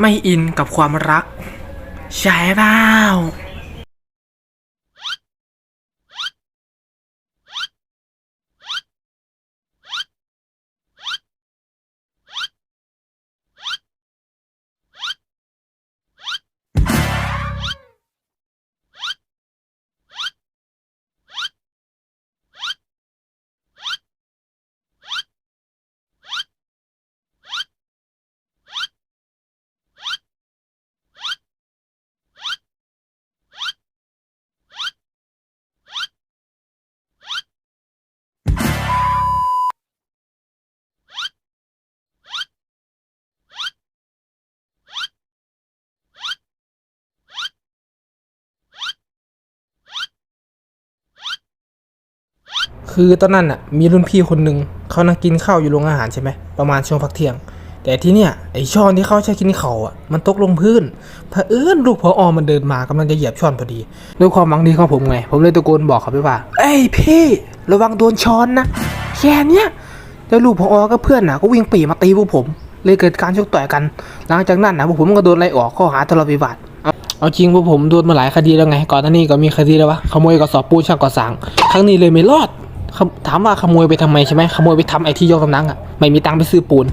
ไม่อินกับความรัก ใช่เปล่า คือตอนนั้นอะมีรุ่นพี่คนหนึ่งเขานั่งกินข้าวอยู่โรงอาหารใช่ไหมประมาณช่วงพักเที่ยง แต่ที่เนี่ยไอช้อนที่เขาใช้กินข้าวอะมันตกลงพื้นเผอิญลูกพออมันเดินมากำลังจะเหยียบช้อนพอดี ด้วยความหวังดีของผมไง ผมเลยตะโกนบอกเขาไปว่าเอ้ยพี่ ระวังโดนช้อนนะแค่เนี้ยแล้วลูกพออกับเพื่อนน่ะก็วิ่งปรีมาตีพวกผม เลยเกิดการชกต่อยกัน หลังจากนั้นนะพวกผมก็โดนไล่ออกข้อหาทะเลาะวิวาทเอาจริงพวกผมโดนมาหลายคดีแล้วไง ก่อนหน้านี้ก็มีคดีแล้ววะขโมยกระสอบปูนช่างก่อสร้างครั้งนี้เลยไม่รอดคำ ถามว่าขโมยไปทำไมใช่ไหมขโมยไปทำไอ้ที่ยกกำลังอะไม่มีตังค์ไปซื้อปูน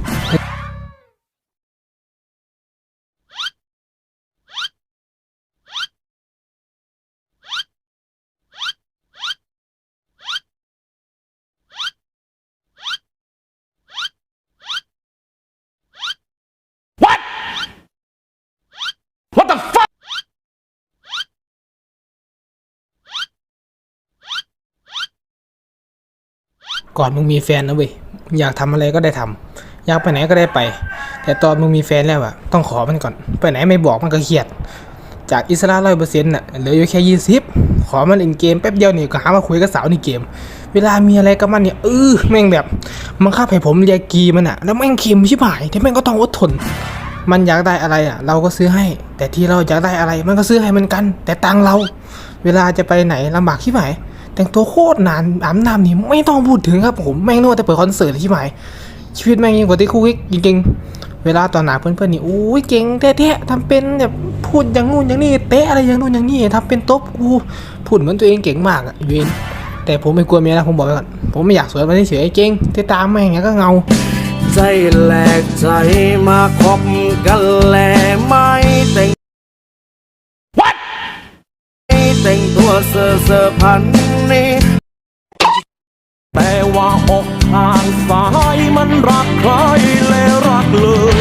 ก่อนมึงมีแฟนนะเว้ยอยากทำอะไรก็ได้ทำอยากไปไหนก็ได้ไป แต่ตอนมึงมีแฟนแล้วอะต้องขอมันก่อน ไปไหนไม่บอกมันก็เครียด จากอิสระร้อยเปอร์เซ็นต์น่ะเหลืออยู่แค่ยี่สิบขอมันเล่นเกมแป๊บเดียวนี่ก็หามาคุยกับสาวในเกม เวลามีอะไรกับมันเนี่ยเออแม่งแบบมันข้าให้ผมเรียกีมันอะแล้วแม่งเค็มชิบหายแต่แม่งก็ต้องอดทน มันอยากได้อะไรอะเราก็ซื้อให้ แต่ที่เราอยากได้อะไรมันก็ซื้อให้มือนกัน แต่ตังเรา เวลาจะไปไหนลำบากที่ไหน แต่งตัวโคตรนานอาบน้ำนี่ไม่ต้องพูดถึงครับผมแม่งนวดแต่เปิดคอนเสิร์ตที่ไหนชีวิตแม่งยิ่งกว่าที่คุกจริงๆเวลาตอนหนาเพื่อนๆนี่โอ้ยเก่งแท้ๆทำเป็นแบบพูดอย่างงู้นอย่างนี้เตะอะไรอย่างนู้นอย่างนี้ทำเป็นต๊ะกูพูดเหมือนตัวเองเก่งมากอะเวนแต่ผมไม่กลัวเมียนะผมบอกไว้ก่อนผมไม่อยากสวยมันเฉยๆเก่งที่ตามแม่งอย่างก็เงาใจแหลกใจมาคบกันแลไม่แต่ง แต่งตัวเซอร์เซอร์พันนี้ แต่ว่าอกทางซ้ายมันรักใครและรักเลย